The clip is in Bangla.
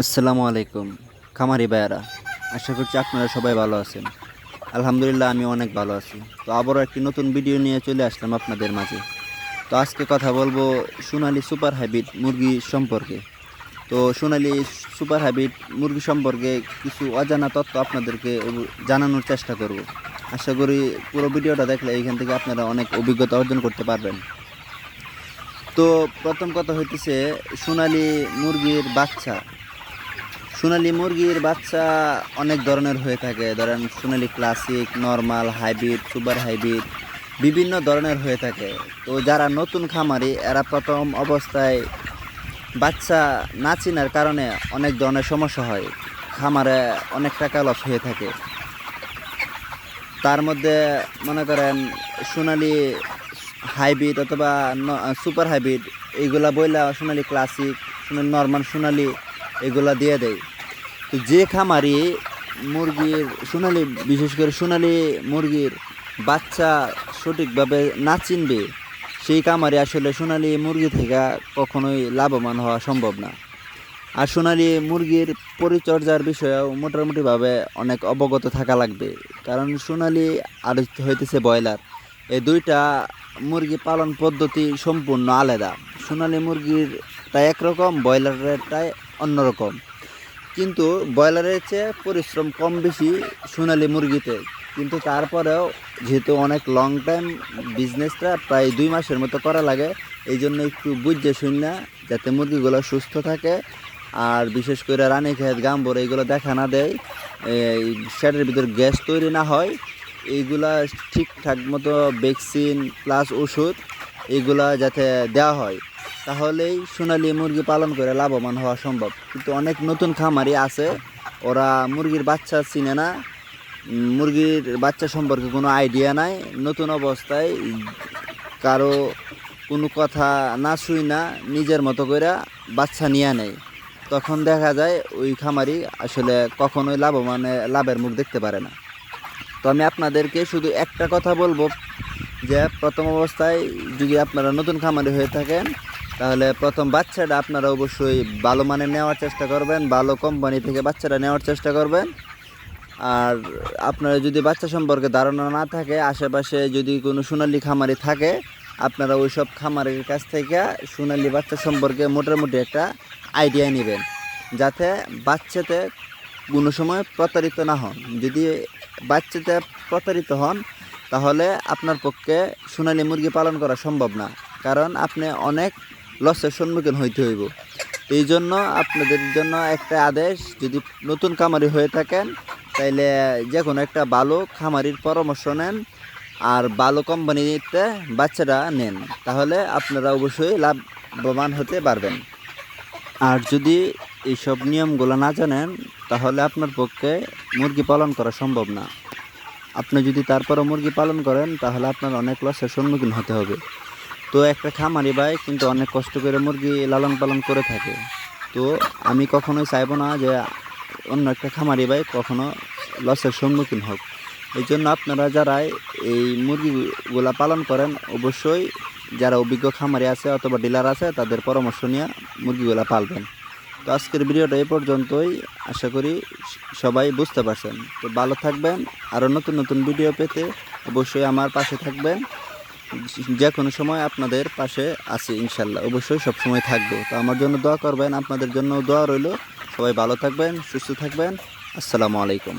আসসালামু আলাইকুম, খামারি ভাইয়ারা। আশা করছি আপনারা সবাই ভালো আছেন। আলহামদুলিল্লাহ আমি অনেক ভালো আছি। তো আবারও একটি নতুন ভিডিও নিয়ে চলে আসলাম আপনাদের মাঝে। তো আজকে কথা বলব সোনালি সুপার হাইব্রিড মুরগি সম্পর্কে। তো সোনালি সুপার হাইব্রিড মুরগি সম্পর্কে কিছু অজানা তথ্য আপনাদেরকে জানানোর চেষ্টা করব। আশা করি পুরো ভিডিওটা দেখলে এইখান থেকে আপনারা অনেক অভিজ্ঞতা অর্জন করতে পারবেন। তো প্রথম কথা হইতেছে, সোনালি মুরগির বাচ্চা। সোনালি মুরগির বাচ্চা অনেক ধরনের হয়ে থাকে। ধরেন Sonali classic normal hybrid super hybrid বিভিন্ন ধরনের হয়ে থাকে। তো যারা নতুন খামারি, এরা প্রথম অবস্থায় বাচ্চা না চিনার কারণে অনেক ধরনের সমস্যা হয়। খামারে অনেক টাকা লস হয়ে থাকে। তার মধ্যে মনে করেন সোনালি হাইব্রিড অথবা সুপার হাইব্রিড এইগুলা বইলা সোনালি ক্লাসিক সোনালি নর্মাল সোনালি এগুলা দিয়ে দেয় তো যে খামারি মুরগির সোনালি, বিশেষ করে সোনালি মুরগির বাচ্চা সঠিকভাবে না চিনবে, সেই খামারি আসলে সোনালি মুরগি থেকে কখনোই লাভবান হওয়া সম্ভব না। আর সোনালি মুরগির পরিচর্যার বিষয়েও মোটামুটিভাবে অনেক অবগত থাকা লাগবে, কারণ সোনালি আর হইতেছে ব্রয়লার। এই দুইটা মুরগি পালন পদ্ধতি সম্পূর্ণ আলাদা। সোনালি মুরগিরটা একরকম, ব্রয়লারেরটাই অন্যরকম। কিন্তু ব্রয়লারের চেয়ে পরিশ্রম কম বেশি সোনালি মুরগিতে। কিন্তু তারপরেও যেহেতু অনেক লং টাইম বিজনেসটা প্রায় দুই মাসের মতো করা লাগে এই জন্য একটু বুঝে শুন না যাতে মুরগিগুলো সুস্থ থাকে আর বিশেষ করে রানী খেত গাম্বর এইগুলো দেখা না দেয়, এই শ্যাডের ভিতর গ্যাস তৈরি না হয়, এইগুলা ঠিকঠাক মতো ভ্যাকসিন প্লাস ওষুধ, এইগুলা যাতে দেওয়া হয়। তাহলেই সোনালি মুরগি পালন করে লাভবান হওয়া সম্ভব। কিন্তু অনেক নতুন খামারি আছে, ওরা মুরগির বাচ্চা চিনে না মুরগির বাচ্চা সম্পর্কে কোনো আইডিয়া নাই, নতুন অবস্থায় কারও কোনো কথা না শুই না, নিজের মতো করে বাচ্চা নিয়ে নেয়। তখন দেখা যায় ওই খামারি আসলে কখনোই লাভবানে, লাভের মুখ দেখতে পারে না। তো আমি আপনাদেরকে শুধু একটা কথা বলব যে প্রথম অবস্থায় যদি আপনারা নতুন খামারি হয়ে থাকেন, তাহলে প্রথম বাচ্চাটা আপনারা অবশ্যই ভালো মানের নেওয়ার চেষ্টা করবেন, ভালো কোম্পানি থেকে বাচ্চাটা নেওয়ার চেষ্টা করবেন। আর আপনারা যদি বাচ্চা সম্পর্কে ধারণা না থাকে, আশেপাশে যদি কোনো সোনালি খামারি থাকে, আপনারা ওই সব খামারের কাছ থেকে সোনালি বাচ্চা সম্পর্কে মোটামুটি একটা আইডিয়া নেবেন, যাতে বাচ্চাতে কোনো সময় প্রতারিত না হন। যদি বাচ্চাতে প্রতারিত হন তাহলে আপনার পক্ষে সোনালি মুরগি পালন করা সম্ভব না। কারণ আপনি অনেক লসের সম্মুখীন হইতে হইব। এই জন্য আপনাদের জন্য একটা আদেশ, যদি নতুন খামারি হয়ে থাকেন, তাইলে যে কোনো একটা ভালো খামারির পরামর্শ নেন আর ভালো কোম্পানিতে বাচ্চারা নেন। তাহলে আপনারা অবশ্যই লাভবান হতে পারবেন। আর যদি এইসব নিয়মগুলো না জানেন, তাহলে আপনার পক্ষে মুরগি পালন করা সম্ভব না। আপনি যদি তারপরও মুরগি পালন করেন, তাহলে আপনার অনেক লসের সম্মুখীন হতে হবে। তো একটা খামারি ভাই কিন্তু অনেক কষ্ট করে মুরগি লালন পালন করে থাকে। তো আমি কখনোই চাইব না যে অন্য একটা খামারি ভাই কখনো লসের সম্মুখীন হোক। এই জন্য আপনারা যারা এই মুরগিগুলা পালন করেন, অবশ্যই যারা অভিজ্ঞ খামারি আছে অথবা ডিলার আছে, তাদের পরামর্শ নিয়ে মুরগিগুলা পালবেন। তো আজকের ভিডিওটা এ পর্যন্তই। আশা করি সবাই বুঝতে পারছেন। তো ভালো থাকবেন। আরও নতুন নতুন ভিডিও পেতে অবশ্যই আমার পাশে থাকবেন। যে কোনো সময় আপনাদের পাশে আছি ইনশাল্লাহ। অবশ্যই সব সময় থাকব। তো আমার জন্য দোয়া করবেন। আপনাদের জন্য দোয়া রইল। সবাই ভালো থাকবেন, সুস্থ থাকবেন। আসসালামু আলাইকুম।